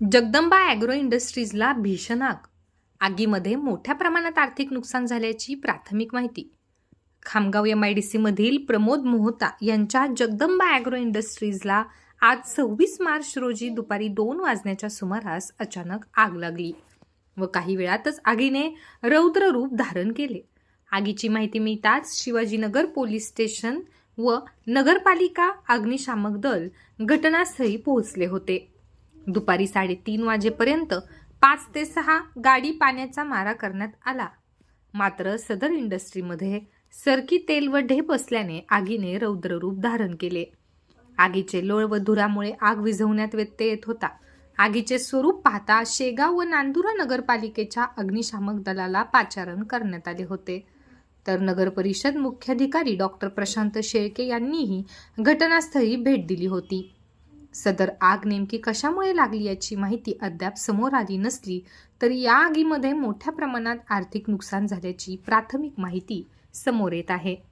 Jagdamba agro इंडस्ट्रीजला भीषण आग. आगीमध्ये मोठ्या प्रमाणात आर्थिक नुकसान झाल्याची प्राथमिक माहिती. खामगाव एम आय डी सीमधील प्रमोद मोहता यांच्या जगदंबा ॲग्रो इंडस्ट्रीजला आज सव्वीस मार्च रोजी दुपारी दोन वाजण्याच्या सुमारास अचानक आग लागली व काही वेळातच आगीने रौद्र रूप धारण केले. आगीची माहिती मिळताच शिवाजीनगर पोलीस स्टेशन व नगरपालिका अग्निशामक दल घटनास्थळी पोहोचले होते. दुपारी साडेतीन वाजेपर्यंत पाच ते सहा गाडी पाण्याचा मारा करण्यात आला. मात्र सदर इंडस्ट्रीमध्ये सरकी तेल व ढेप असल्याने आगीने रौद्र रूप धारण केले. आगीचे लोळ व धुरामुळे आग विझवण्यात व्यत्यय येत होता. आगीचे स्वरूप पाहता शेगाव व नांदुरा नगरपालिकेच्या अग्निशामक दलाला पाचारण करण्यात आले होते. तर नगर परिषद मुख्याधिकारी डॉक्टर प्रशांत शेळके यांनीही घटनास्थळी भेट दिली होती. सदर आग नेमकी कशामुळे लागली याची माहिती अद्याप समोर आली नसली तरी या आगीमध्ये मोठ्या प्रमाणात आर्थिक नुकसान झाल्याची प्राथमिक माहिती समोर येत आहे.